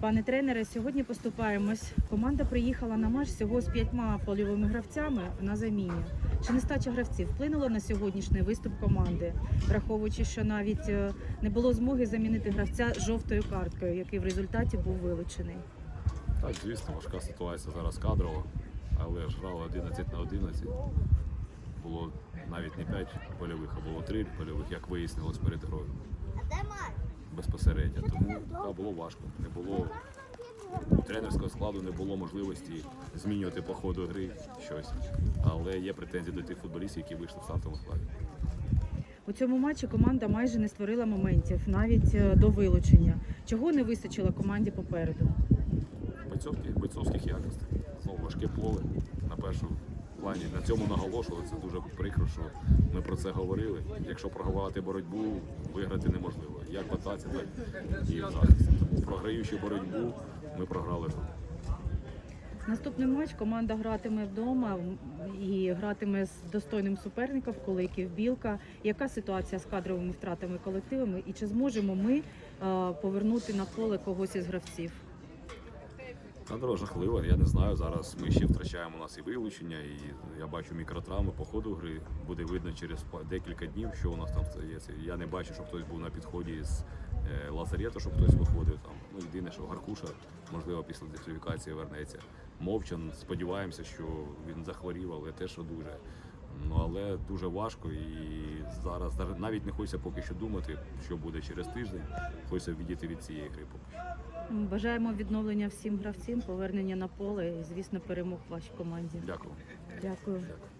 Пане тренере, сьогодні поступаємось. Команда приїхала на матч всього з п'ятьма польовими гравцями на заміні. Чи нестача гравців вплинула на сьогоднішній виступ команди, враховуючи, що навіть е, не було змоги замінити гравця жовтою карткою, який в результаті був вилучений. Так, звісно, важка ситуація зараз кадрова, але ж грали 11 на 11. Було навіть не 5 польових, а було 3 польових, як вияснилось перед грою. Безпосередньо. Тому так, було важко. Не було у тренерського складу не було можливості змінювати по ходу гри щось. Але є претензії до тих футболістів, які вийшли в стартовому складі. У цьому матчі команда майже не створила моментів, навіть е, до вилучення. Чого не вистачило команді попереду? бойцовських, бойцовських якостей. Знову важке поле на першому плані. На цьому наголошували. Це дуже прикро, що ми про це говорили. Якщо програвати боротьбу, виграти неможливо. Як в атаці, так і в захисті. Тому програючи боротьбу, ми програли гру. Наступний матч команда гратиме вдома і гратиме з достойним суперником Коликів Білка. Яка ситуація з кадровими втратами колективами? І чи зможемо ми е, повернути на поле когось із гравців? Кадро жахливо, я не знаю. Зараз ми ще втрачаємо у нас і вилучення, і я бачу мікротравми по ходу гри. Буде видно через декілька днів, що у нас там стається. Я не бачу, що хтось був на підході з е, лазарету, щоб хтось виходив там. Ну єдине, що Гаркуша, можливо, після дискваліфікації вернеться. Мовчан, сподіваємося, що він захворів, але теж одужає. Ну але дуже важко і зараз навіть не хочеться поки що думати, що буде через тиждень. Хочеться відійти від цієї гри поки що. Бажаємо відновлення всім гравцям, повернення на поле і, звісно, перемог вашій команді. Дякую. Дякую. Дякую.